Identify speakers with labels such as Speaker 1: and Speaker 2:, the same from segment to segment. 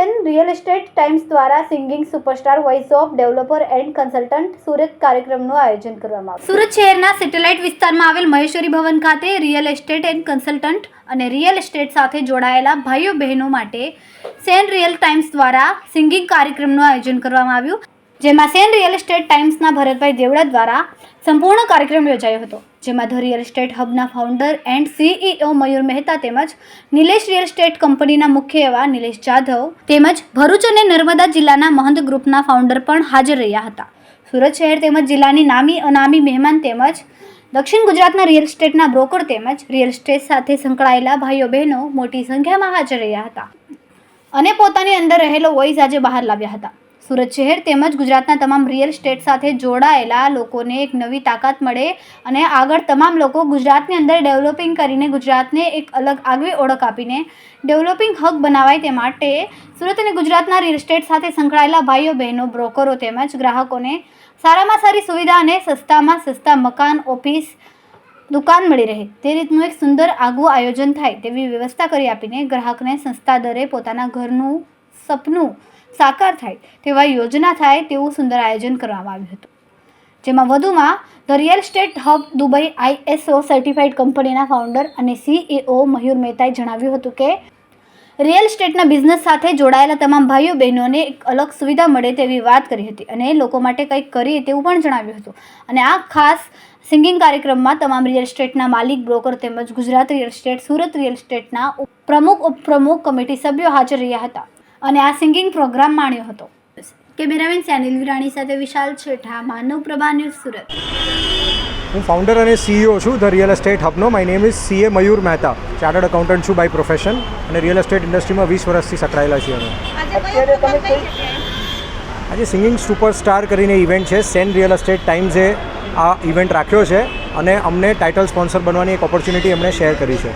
Speaker 1: Sen real estate times દ્વારા singing superstar voice of developer and consultant Surat કાર્યક્રમનું આયોજન કરવામાં આવ્યું. સુરત શહેરના સેટેલાઇટ વિસ્તારમાં આવેલ મહેશ્વરી ભવન ખાતે રિયલ એસ્ટેટ એન્ડ કન્સલ્ટન્ટ અને રિયલ એસ્ટેટ સાથે જોડાયેલા ભાઈઓ બહેનો માટે સેન રિયલ ટાઈમ્સ દ્વારા સિંગિંગ કાર્યક્રમનું આયોજન કરવામાં આવ્યું. જેમાં સેન રિયલ એસ્ટેટ ટાઈમ્સના ભરતભાઈ દેવડા દ્વારા સંપૂર્ણ કાર્યક્રમ યોજાયો હતો. જેમાં the real estate હબના founder and CEO Mayur Mehta તેમજ નિલેશ રિયલ એસ્ટેટ કંપનીના મુખ્ય એવા નિલેશ જાધવ તેમજ ભરૂચ અને નર્મદા જિલ્લાના મહંત ગ્રુપના ફાઉન્ડર પણ હાજર રહ્યા હતા. સુરત શહેર તેમજ જિલ્લાની નામી અનામી મહેમાન તેમજ દક્ષિણ ગુજરાતના રિયલ એસ્ટેટના બ્રોકર તેમજ રિયલ સ્ટેટ સાથે સંકળાયેલા ભાઈઓ બહેનો મોટી સંખ્યામાં હાજર રહ્યા હતા અને પોતાની અંદર રહેલો વોઇસ આજે બહાર લાવ્યા હતા. સુરત શહેર તેમજ ગુજરાતના તમામ રિયલ સ્ટેટ સાથે જોડાયેલા લોકોને એક નવી તાકાત મળે અને આગળ તમામ લોકો ગુજરાતની અંદર ડેવલપિંગ કરીને ગુજરાતને એક અલગ આગવી ઓળખ આપીને ડેવલપિંગ હક બનાવાય તે માટે સુરત અને ગુજરાતના રિયલ સ્ટેટ સાથે સંકળાયેલા ભાઈઓ, બહેનો બ્રોકરો તેમજ ગ્રાહકોને સારામાં સારી સુવિધા અને સસ્તામાં સસ્તા મકાન, ઓફિસ, દુકાન મળી રહે તે રીતનું એક સુંદર આગવું આયોજન થાય તેવી વ્યવસ્થા કરી આપીને ગ્રાહકને સસ્તા દરે પોતાના ઘરનું સપનું સાકાર થાય તેવા યોજના થાય તેવું સુંદર આયોજન કરવામાં આવ્યું હતું. જેમાં વધુમાં the real estate hub Dubai ISO certified કંપનીના ફાઉન્ડર અને સીઈઓ મયુર મહેતાએ જણાવ્યું હતું કે, રિયલ સ્ટેટના બિઝનેસ સાથે જોડાયેલા તમામ ભાઈઓ બહેનોને એક અલગ સુવિધા મળે તેવી વાત કરી હતી અને લોકો માટે કંઈક કરીએ તેવું પણ જણાવ્યું હતું. અને આ ખાસ સિંગિંગ કાર્યક્રમમાં તમામ રિયલ સ્ટેટના માલિક, બ્રોકર તેમજ Gujarat real estate, Surat real સ્ટેટના પ્રમુખ ઉપપ્રમુખ, કમિટી સભ્યો હાજર રહ્યા હતા. અને આ સિંગિંગ પ્રોગ્રામ માણ્યો હતો. કેમેરામેન સેનિલ વિરાણી સાથે વિશાલ છેઠા માનવ પ્રભા ન્યૂઝ સુરત.
Speaker 2: હું ફાઉન્ડર અને સીઈઓ છું the real estate હબનો my name is CA Mayur Mehta chartered accountant છું બાય પ્રોફેશન અને રિયલ એસ્ટેટ ઇન્ડસ્ટ્રીમાં વીસ વર્ષથી સંકળાયેલા છીએ અમે. આજે સિંગિંગ સુપરસ્ટાર કરીને ઇવેન્ટ છે સેન રિયલ એસ્ટેટ ટાઈમ્સે આ ઇવેન્ટ રાખ્યો છે અને અમને ટાઇટલ સ્પોન્સર બનવાની એક ઓપોર્ચ્યુનિટી એમણે શેર કરી છે.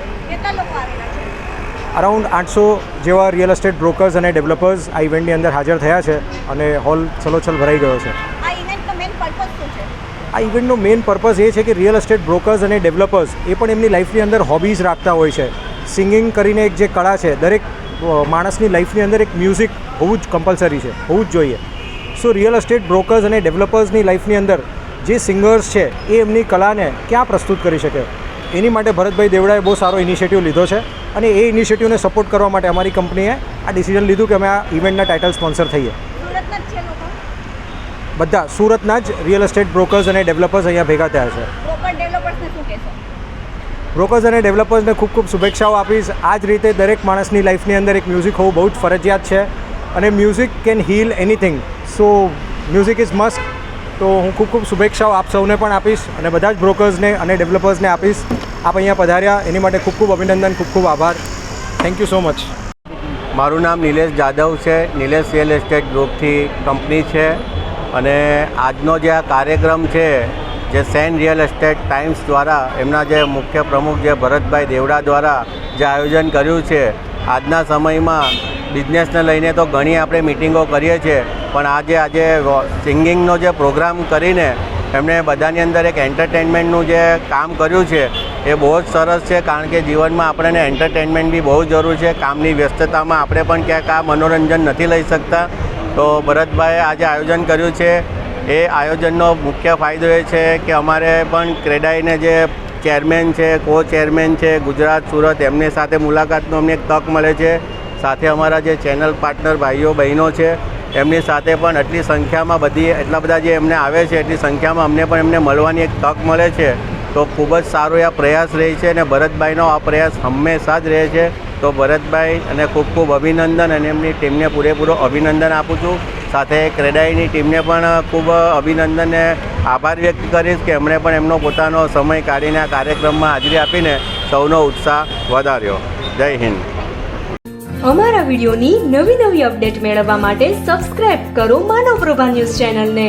Speaker 2: અરાઉન્ડ આઠસો જેવા રિયલ એસ્ટેટ બ્રોકર્સ અને ડેવલપર્સ આ ઇવેન્ટની અંદર હાજર થયા છે અને હોલ છલોછલ ભરાઈ ગયો છે.
Speaker 3: આ ઇવેન્ટનો મેઇન પર્પઝ
Speaker 2: એ છે કે રિયલ એસ્ટેટ બ્રોકર્સ અને ડેવલપર્સ એ પણ એમની લાઈફની અંદર હોબીઝ રાખતા હોય છે. સિંગિંગ કરીને એક જે કળા છે દરેક માણસની લાઈફની અંદર એક મ્યુઝિક હોવું જ કમ્પલસરી છે હોવું જ જોઈએ. સો રિયલ એસ્ટેટ બ્રોકર્સ અને ડેવલપર્સની લાઈફની અંદર જે સિંગર્સ છે એ એમની કલાને ક્યાં પ્રસ્તુત કરી શકે? એની માટે ભરતભાઈ દેવડાએ બહુ સારો ઇનિશિયેટિવ લીધો છે. અને એ ઇનિશિયેટિવને સપોર્ટ કરવા માટે અમારી કંપનીએ આ ડિસિઝન લીધું કે અમે આ ઇવેન્ટના ટાઇટલ સ્પોન્સર થઈએ. બધા સુરતના જ રિયલ એસ્ટેટ બ્રોકર્સ અને ડેવલપર્સ અહીંયા ભેગા થયા છે. બ્રોકર્સ અને ડેવલપર્સને ખૂબ ખૂબ શુભેચ્છાઓ આપીશ. આ જ રીતે દરેક માણસની લાઈફની અંદર એક મ્યુઝિક હોવું બહુ જ ફરજિયાત છે અને music can heal anything so music is must તો હું ખૂબ ખૂબ શુભેચ્છાઓ આપ સૌને પણ આપીશ અને બધા જ બ્રોકર્સને અને ડેવલપર્સને આપીશ. આપ અહીંયા પધાર્યા. એની માટે ખૂબ ખૂબ અભિનંદન, ખૂબ ખૂબ આભાર. થેન્ક યુ સો મચ
Speaker 4: મારું નામ નિલેશ જાદવ છે. નિલેશ રિયલ એસ્ટેટ ગ્રુપથી કંપની છે. અને આજનો જે આ કાર્યક્રમ છે, જે સેન રિયલ એસ્ટેટ ટાઈમ્સ દ્વારા, એમના જે મુખ્ય પ્રમુખ જે ભરતભાઈ દેવડા દ્વારા જે આયોજન કર્યું છે, આજના સમયમાં બિઝનેસને લઈને તો ઘણી આપણે મિટિંગો કરીએ છીએ, પણ આજે આજે સિંગિંગનો જે પ્રોગ્રામ કરીને એમણે બધાની અંદર એક એન્ટરટેનમેન્ટનું જે કામ કર્યું છે એ બહુ જ સરસ છે, કારણ કે જીવનમાં આપણને એન્ટરટેનમેન્ટ બી બહુ જરૂર છે, કામની વ્યસ્તતામાં આપણે પણ ક્યાંક આ મનોરંજન નથી લઈ શકતા. તો ભરતભાઈએ આજે આયોજન કર્યું છે. એ આયોજનનો મુખ્ય ફાયદો એ છે કે અમારે પણ ક્રેડાઈને જે ચેરમેન છે કો ચેરમેન છે, ગુજરાત, સુરત એમની સાથે મુલાકાતનો અમને એક તક મળે છે. સાથે અમારા જે ચેનલ પાર્ટનર ભાઈઓ, બહેનો છે, એમની સાથે પણ એટલી સંખ્યામાં બધી, એટલા બધા જે એમને આવે છે, એટલી સંખ્યામાં અમને પણ એમને મળવાની એક તક મળે છે. તો ખૂબ જ સારો આ પ્રયાસ રહે છે અને ભરતભાઈનો આ પ્રયાસ હંમેશા જ રહે છે. તો ભરતભાઈ અને ખૂબ ખૂબ અભિનંદન અને એમની ટીમને પૂરેપૂરો અભિનંદન આપું છું. સાથે ક્રેડાઈની ટીમને પણ ખૂબ અભિનંદન અને આભાર વ્યક્ત કરીશ કે એમણે પણ એમનો પોતાનો સમય કાઢીને આ કાર્યક્રમમાં હાજરી આપીને સૌનો ઉત્સાહ વધાર્યો. જય હિન્દ.
Speaker 5: અમારા વિડીયોની નવી નવી અપડેટ મેળવવા માટે સબસ્ક્રાઇબ કરો માનવ પ્રભા ન્યૂઝ ચેનલને.